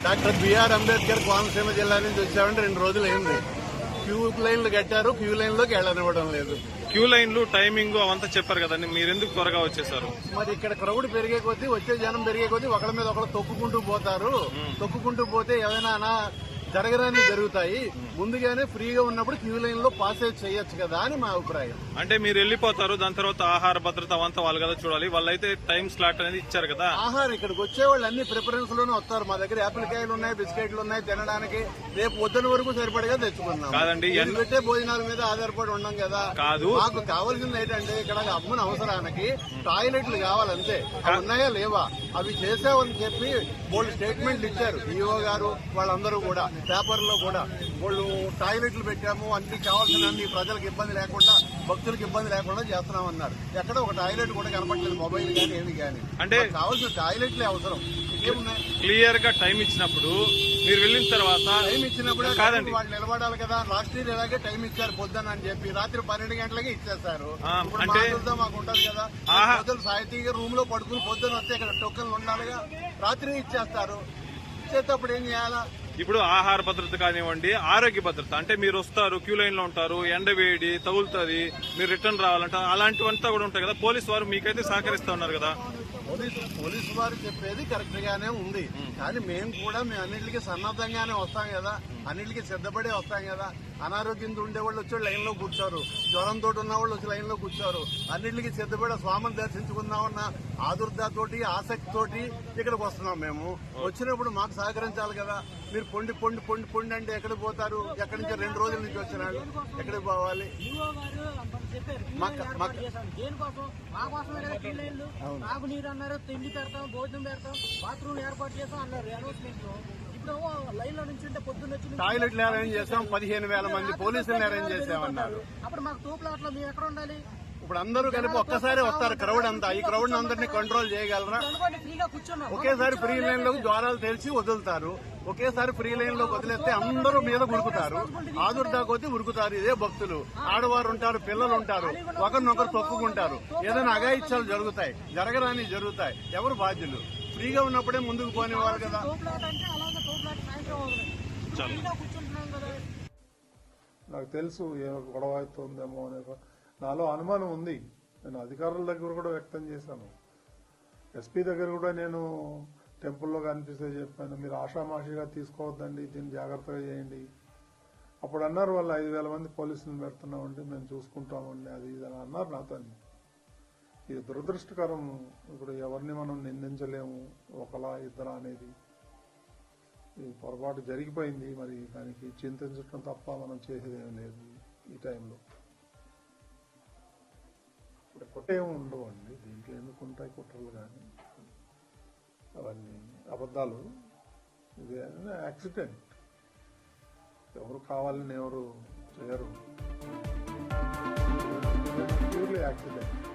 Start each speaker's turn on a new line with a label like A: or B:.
A: doctor BR Ambedkar Konaseema జిల్లా నుంచి వచ్చామంటే రెండు రోజులు అయింది. క్యూ లైన్లు కట్టారు క్యూ లైన్లోకి వెళ్ళనివ్వడం లేదు.
B: క్యూ లైన్లు టైమింగ్ అవంతా చెప్పారు కదండి మీరు ఎందుకు త్వరగా వచ్చేసారు
A: మరి ఇక్కడ క్రౌడ్ పెరిగే కొద్దీ వచ్చే జనం పెరిగే కొద్దీ ఒకళ్ళ మీద ఒకళ్ళు తొక్కుకుంటూ పోతారు. తొక్కుకుంటూ పోతే ఏదైనా జరగరాని జరుగుతాయి. ముందుగానే ఫ్రీగా ఉన్నప్పుడు క్యూ లైన్లో పాసేజ్ చేయొచ్చు కదా అని మా అభిప్రాయం.
B: అంటే మీరు వెళ్ళిపోతారు దాని తర్వాత ఆహార భద్రత అవంతా వాళ్ళు కదా చూడాలి. వాళ్ళైతే టైం స్లాట్ అనేది ఇచ్చారు కదా.
A: ఆహారం ఇక్కడికి వచ్చే వాళ్ళు అన్ని ప్రిఫరెన్స్లోనే వస్తారు. మా దగ్గర యాపిల్ కాయలు ఉన్నాయి బిస్కెట్లు ఉన్నాయి తినడానికి రేపు పొద్దున వరకు సరిపడగా తెచ్చుకున్నాం
B: కాదండి,
A: పెట్టే భోజనాల మీద ఆధారపడి ఉన్నాం కదా.
B: కాదు.
A: మాకు కావాల్సింది ఏంటంటే ఇక్కడ అమ్మని అవసరానికి టాయిలెట్లు కావాలంతే. ఉన్నాయా లేవా? అవి చేసామని చెప్పి వాళ్ళు స్టేట్మెంట్లు ఇచ్చారు. డిఓ గారు వాళ్ళందరూ కూడా. పేపర్లో కూడా వాళ్ళు టాయిలెట్లు పెట్టాము అన్ని కావాల్సిన అన్ని ప్రజలకు ఇబ్బంది లేకుండా భక్తులకు ఇబ్బంది లేకుండా చేస్తున్నామన్నారు. ఎక్కడ ఒక టాయిలెట్ కూడా కనపడలేదు మొబైల్ కానీ ఏమి కానీ.
B: అంటే
A: కావాల్సిన టాయిలెట్లే అవసరం.
B: క్లియర్గా టైం ఇచ్చినప్పుడు మీరు వెళ్ళిన తర్వాత
A: టైం ఇచ్చినప్పుడే
B: కాదండి.
A: వాళ్ళు నిలబడాలి కదా. లాస్ట్ ఇయర్ ఇలాగే టైం ఇచ్చారు పొద్దున అని చెప్పి రాత్రి పన్నెండు గంటలకి ఇచ్చేస్తారు
B: అంటే-
A: మాకు ఉంటది కదా. పొద్దున సాహితీగా రూమ్లో పడుకుని పొద్దున వస్తే ఇక్కడ టోకెన్లు ఉండాలిగా. రాత్రి ఇచ్చేస్తారు. ఇచ్చేటప్పుడు ఏం చేయాలా?
B: ఇప్పుడు ఆహార భద్రత కానివ్వండి ఆరోగ్య భద్రత. అంటే మీరు వస్తారు క్యూ లైన్లో ఉంటారు ఎండ వేడి తగులుతుంది మీరు రిటర్న్ రావాలంటే అలాంటివంతా కూడా ఉంటాయి కదా. పోలీస్ వారు మీకైతే సహకరిస్తా ఉన్నారు కదా.
A: పోలీసు పోలీసు వారు చెప్పేది కరెక్ట్ గానే ఉంది కానీ మేము కూడా మేము అన్నింటికి సన్నద్ధంగానే వస్తాం కదా. అన్నింటికి సిద్ధపడే వస్తాం కదా. అనారోగ్యంతో ఉండే వాళ్ళు వచ్చి లైన్లో కూర్చోరు. జ్వరంతో ఉన్న వాళ్ళు వచ్చి లైన్లో కూర్చోరు. అన్నింటికి సిద్ధపడి స్వామిని దర్శించుకుందామన్న ఆదుర్దాతోటి ఆసక్తితోటి ఇక్కడికి వస్తున్నాం మేము. వచ్చినప్పుడు మాకు సహకరించాలి కదా. మీరు పొండి పొండి పొండి పొండి అంటే ఎక్కడికి పోతారు? ఎక్కడి నుంచి రెండు రోజుల నుంచి వచ్చిన వాళ్ళు ఎక్కడికి పోవాలి?
C: నాకు నీరు అన్నారు తిండి పెడతాం భోజనం పెడతాం బాత్రూమ్ ఏర్పాటు చేస్తాం అన్నారు అనౌన్స్మెంట్ నుంచి ఉంటే పొద్దున్న వచ్చి నుంచి
A: టాయిలెట్లు అరేంజ్ చేసాం పదిహేను వేల మంది పోలీసులను అరేంజ్ చేసామన్నారు.
C: అప్పుడు మాకు తూపులాట్లో మేము ఎక్కడ ఉండాలి?
A: ఇప్పుడు అందరూ కలిపి ఒక్కసారి వస్తారు క్రౌడ్ అంతా. ఈ క్రౌడ్ అందరినీ కంట్రోల్ చేయగలరా? ఒకేసారి ఫ్రీ లైన్లో ద్వారాలు తెరిచి వదులుతారు. ఒకేసారి ఫ్రీ లైన్లో వదిలేస్తే అందరూ మీద ఉరుకుతారు ఆదుర్దా కొద్దీ ఉరుకుతారు. ఇదే భక్తులు. ఆడవారు ఉంటారు పిల్లలు ఉంటారు. ఒకరినొకరు తొక్కుకుంటారు. ఏదైనా అగాయిత్యాలు జరుగుతాయి జరగరాని జరుగుతాయి. ఎవరు బాధ్యులు? ఫ్రీగా ఉన్నప్పుడే ముందుకు పోనివ్వాలి కదా.
D: నాకు తెలుసు ఏ గొడవ అవుతుందేమో అనే నాలో అనుమానం ఉంది. నేను అధికారుల దగ్గర కూడా వ్యక్తం చేశాను. ఎస్పీ దగ్గర కూడా నేను టెంపుల్లో కనిపిస్తే చెప్పాను మీరు ఆషామాషిగా తీసుకోవద్దండి దీన్ని జాగ్రత్తగా చేయండి. అప్పుడు అన్నారు వాళ్ళు ఐదు వేల మంది పోలీసులు పెడుతున్నామండి మేము చూసుకుంటామండి అది ఇది అని అన్నారు నాతో. ఇది దురదృష్టకరం. ఇప్పుడు ఎవరిని మనం నిందించలేము ఒకలా ఇద్దరా అనేది. పొరపాటు జరిగిపోయింది మరి దానికి చింతించడం తప్ప మనం చేసేదేమి లేదు ఈ టైంలో. ఇప్పుడు కుట్రేం ఉండవు అండి దీంట్లో ఎందుకు ఉంటాయి కుట్రలు కానీ? అవన్నీ అబద్ధాలు. ఇది యాక్సిడెంట్. ఎవరు కావాలని ఎవరు చేయరు. Purely accident